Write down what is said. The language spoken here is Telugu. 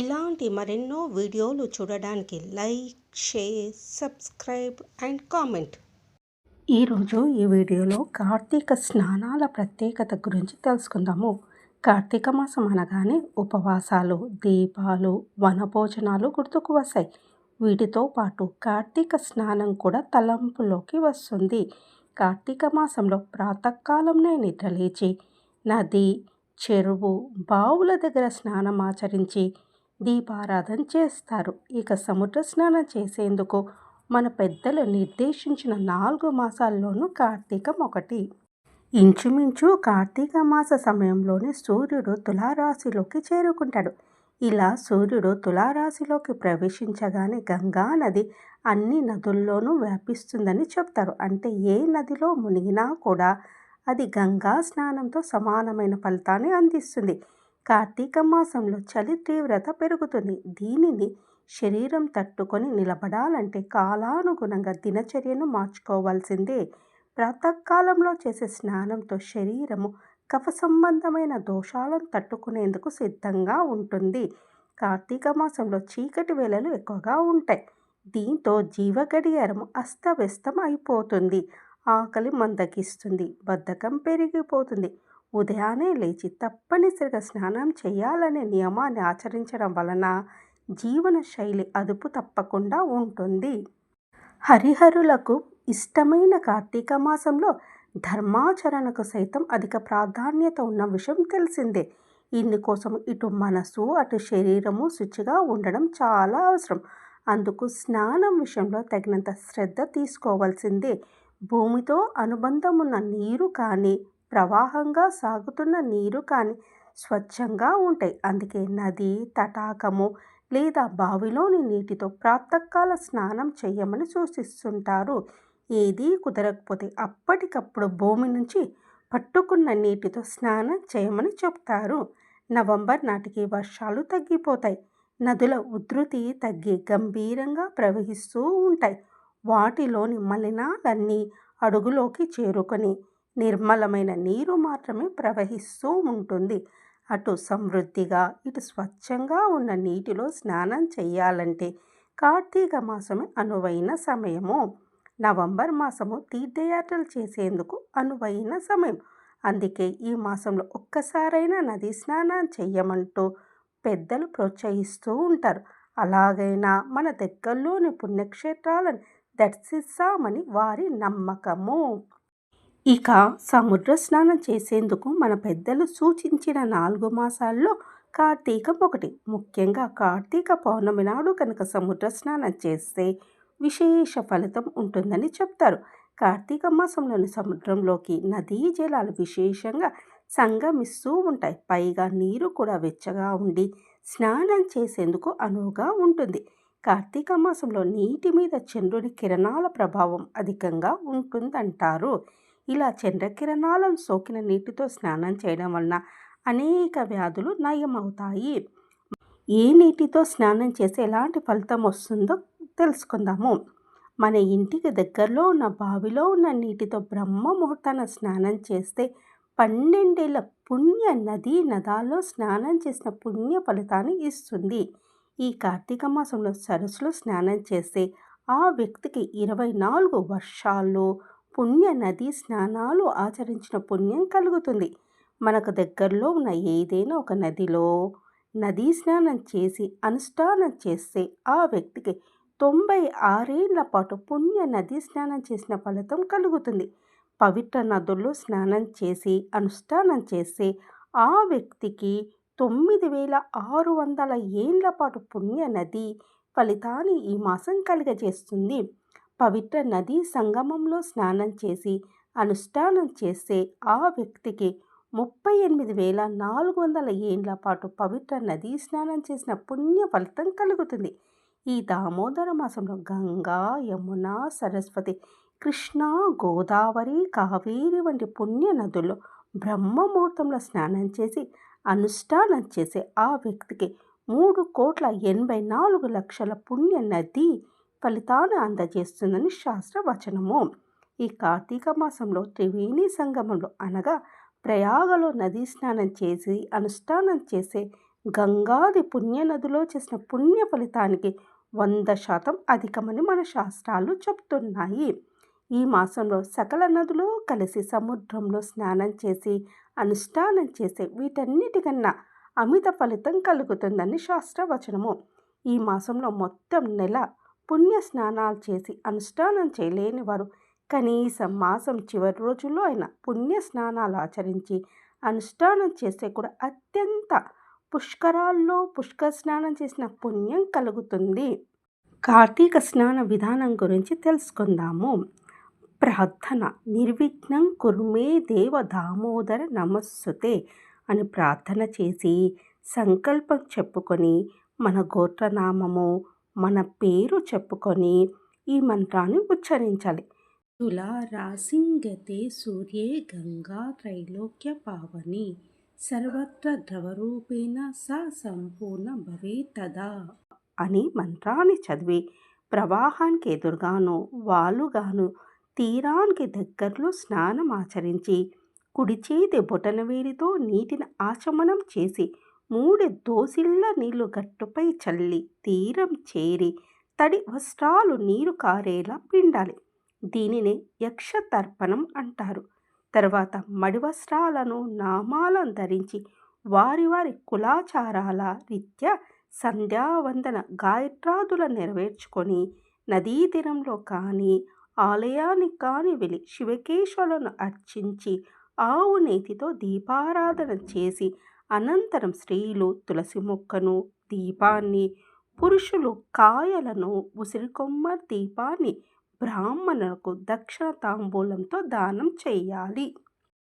ఇలాంటి మరెన్నో వీడియోలు చూడడానికి like share subscribe and comment. ఈరోజు ఈ వీడియోలో కార్తీక స్నానాల ప్రత్యేకత గురించి తెలుసుకుందాము. కార్తీక మాసం అనగానే ఉపవాసాలు దీపాలు వనభోజనాలు గుర్తుకు వస్తాయి. వీటితో పాటు కార్తీక స్నానం కూడా తలంపులోకి వస్తుంది. కార్తీక మాసంలో ప్రాతకాలంలో నిద్రలేచి నది చెరువు బావుల దగ్గర స్నానం ఆచరించి దీపారాధన చేస్తారు. ఇక సముద్ర స్నానం చేసేందుకు మన పెద్దలు నిర్దేశించిన నాలుగు మాసాల్లోనూ కార్తీకం ఒకటి. ఇంచుమించు కార్తీక మాస సమయంలోనే సూర్యుడు తులారాశిలోకి చేరుకుంటాడు. ఇలా సూర్యుడు తులారాశిలోకి ప్రవేశించగానే గంగా నది అన్ని నదుల్లోనూ వ్యాపిస్తుందని చెప్తారు. అంటే ఏ నదిలో మునిగినా కూడా అది గంగా స్నానంతో సమానమైన ఫలితాన్ని అందిస్తుంది. కార్తీక మాసంలో చలి తీవ్రత పెరుగుతుంది. దీనిని శరీరం తట్టుకొని నిలబడాలంటే కాలానుగుణంగా దినచర్యను మార్చుకోవాల్సిందే. ప్రాతకాలంలో చేసే స్నానంతో శరీరము కఫ సంబంధమైన దోషాలను తట్టుకునేందుకు సిద్ధంగా ఉంటుంది. కార్తీక మాసంలో చీకటి వేళలు ఎక్కువగా ఉంటాయి. దీంతో జీవగడియారం అస్తవ్యస్తం అయిపోతుంది. ఆకలి మందగిస్తుంది. బద్ధకం పెరిగిపోతుంది. ఉదయాన్నే లేచి తప్పనిసరిగా స్నానం చేయాలనే నియమాన్ని ఆచరించడం వలన జీవన శైలి అదుపు తప్పకుండా ఉంటుంది. హరిహరులకు ఇష్టమైన కార్తీక మాసంలో ధర్మాచరణకు సైతం అధిక ప్రాధాన్యత ఉన్న విషయం తెలిసిందే. ఇందుకోసం ఇటు మనసు అటు శరీరము శుచిగా ఉండడం చాలా అవసరం. అందుకు స్నానం విషయంలో తగినంత శ్రద్ధ తీసుకోవాల్సిందే. భూమితో అనుబంధం ఉన్న నీరు కానీ ప్రవాహంగా సాగుతున్న నీరు కానీ స్వచ్ఛంగా ఉంటాయి. అందుకే నది తటాకము లేదా బావిలోని నీటితో ప్రాతకాల స్నానం చేయమని సూచిస్తుంటారు. ఏదీ కుదరకపోతే అప్పటికప్పుడు భూమి నుంచి పట్టుకున్న నీటితో స్నానం చేయమని చెప్తారు. నవంబర్ నాటికి వర్షాలు తగ్గిపోతాయి. నదుల ఉధృతి తగ్గి గంభీరంగా ప్రవహిస్తూ ఉంటాయి. వాటిలోని మలినాలన్నీ అడుగులోకి చేరుకొని నిర్మలమైన నీరు మాత్రమే ప్రవహిస్తూ ఉంటుంది. అటు సమృద్ధిగా ఇటు స్వచ్ఛంగా ఉన్న నీటిలో స్నానం చేయాలంటే కార్తీక మాసమే అనువైన సమయము. నవంబర్ మాసము తీర్థయాత్రలు చేసేందుకు అనువైన సమయం. అందుకే ఈ మాసంలో ఒక్కసారైనా నది స్నానం చేయమంటూ పెద్దలు ప్రోత్సహిస్తూ ఉంటారు. అలాగైనా మన దగ్గరలోని పుణ్యక్షేత్రాలను దర్శిస్తామని వారి నమ్మకము. ఇక సముద్ర స్నానం చేసేందుకు మన పెద్దలు సూచించిన నాలుగు మాసాల్లో కార్తీకం ఒకటి. ముఖ్యంగా కార్తీక పౌర్ణమి నాడు కనుక సముద్ర స్నానం చేస్తే విశేష ఫలితం ఉంటుందని చెప్తారు. కార్తీక మాసంలోని సముద్రంలోకి నదీ జలాలు విశేషంగా సంగమిస్తూ ఉంటాయి. పైగా నీరు కూడా వెచ్చగా ఉండి స్నానం చేసేందుకు అనువుగా ఉంటుంది. కార్తీక మాసంలో నీటి మీద చంద్రుని కిరణాల ప్రభావం అధికంగా ఉంటుందంటారు. ఇలా చంద్రకిరణాలను సోకిన నీటితో స్నానం చేయడం వలన అనేక వ్యాధులు నయమవుతాయి. ఏ నీటితో స్నానం చేస్తే ఎలాంటి ఫలితం వస్తుందో తెలుసుకుందాము. మన ఇంటికి దగ్గరలో ఉన్న బావిలో ఉన్న నీటితో బ్రహ్మ ముహూర్తాన స్నానం చేస్తే పన్నెండేళ్ళ పుణ్య నదీ నదాల్లో స్నానం చేసిన పుణ్య ఫలితాన్ని ఇస్తుంది. ఈ కార్తీక మాసంలో సరస్సులో స్నానం చేస్తే ఆ వ్యక్తికి ఇరవై నాలుగు వర్షాల్లో పుణ్య నదీ స్నానాలు ఆచరించిన పుణ్యం కలుగుతుంది. మనకు దగ్గరలో ఉన్న ఏదైనా ఒక నదిలో నదీ స్నానం చేసి అనుష్ఠానం చేస్తే ఆ వ్యక్తికి తొంభై ఆరేళ్ళ పాటు పుణ్య నదీ స్నానం చేసిన ఫలితం కలుగుతుంది. పవిత్ర నదుల్లో స్నానం చేసి అనుష్ఠానం చేస్తే ఆ వ్యక్తికి తొమ్మిది వేల ఆరు వందల ఏళ్ళ పాటు పుణ్య నది ఫలితాన్ని ఈ మాసం కలిగజేస్తుంది. పవిత్ర నదీ సంగమంలో స్నానం చేసి అనుష్ఠానం చేస్తే ఆ వ్యక్తికి ముప్పై ఎనిమిది వేల నాలుగు వందల ఏండ్ల పాటు పవిత్ర నదీ స్నానం చేసిన పుణ్య ఫలితం కలుగుతుంది. ఈ దామోదర మాసంలో గంగా యమున సరస్వతి కృష్ణ గోదావరి కావేరి వంటి పుణ్య నదుల్లో బ్రహ్మముహూర్తంలో స్నానం చేసి అనుష్ఠానం చేసే ఆ వ్యక్తికి మూడు కోట్ల ఎనభై నాలుగు లక్షల పుణ్య నది ఫలితాన్ని అందజేస్తుందని శాస్త్రవచనము. ఈ కార్తీక మాసంలో త్రివేణి సంగమంలో అనగా ప్రయాగలో నదీ స్నానం చేసి అనుష్ఠానం చేసే గంగాది పుణ్యనదిలో చేసిన పుణ్య ఫలితానికి వంద శాతం అధికమని మన శాస్త్రాలు చెప్తున్నాయి. ఈ మాసంలో సకల నదులు కలిసి సముద్రంలో స్నానం చేసి అనుష్ఠానం చేసే వీటన్నిటికన్నా అమిత ఫలితం కలుగుతుందని శాస్త్రవచనము. ఈ మాసంలో మొత్తం నెల పుణ్య స్నానాలు చేసి అనుష్ఠానం చేయలేని వారు కనీసం మాసం చివరి రోజుల్లో అయినా పుణ్య స్నానాలు ఆచరించి అనుష్ఠానం చేస్తే కూడా అత్యంత పుష్కరాల్లో పుష్కర స్నానం చేసిన పుణ్యం కలుగుతుంది. కార్తీక స్నాన విధానం గురించి తెలుసుకుందాము. ప్రార్థన నిర్విఘ్నం కుర్మే దేవ దామోదర నమస్సుతే అని ప్రార్థన చేసి సంకల్పం చెప్పుకొని మన గోత్రనామము మన పేరు చెప్పుకొని ఈ మంత్రాన్ని ఉచ్చరించాలి. తులా రాసింగతే సూర్యే గంగా త్రైలోక్య పావని. సర్వత్ర ద్రవరూపేణ స సంపూర్ణ భవే తదా. అని మంత్రాన్ని చదివి ప్రవాహానికి ఎదురుగాను వాలుగాను తీరానికి దగ్గరలో స్నానం ఆచరించి కుడి చేతి బొటనవేలితో నీటిని ఆచమనం చేసి మూడు దోసిళ్ళ నీళ్ళు గట్టుపై చల్లి తీరం చేరి తడి వస్త్రాలు నీరు కారేలా పిండాలి. దీనినే యక్ష తర్పణం అంటారు. తర్వాత మడి వస్త్రాలను నామాలను ధరించి వారి వారి కులాచారాల రీత్యా సంధ్యావందన గాయత్రాదుల నెరవేర్చుకొని నదీ తీరంలో కానీ ఆలయానికి కానీ వెళ్ళి శివకేశ్వరులను అర్చించి ఆవు నేతితో దీపారాధన చేసి అనంతరం స్త్రీలు తులసి మొక్కను దీపాన్ని పురుషులు కాయలను ఉసిరికొమ్మ దీపాన్ని బ్రాహ్మణులకు దక్షిణ తాంబూలంతో దానం చేయాలి.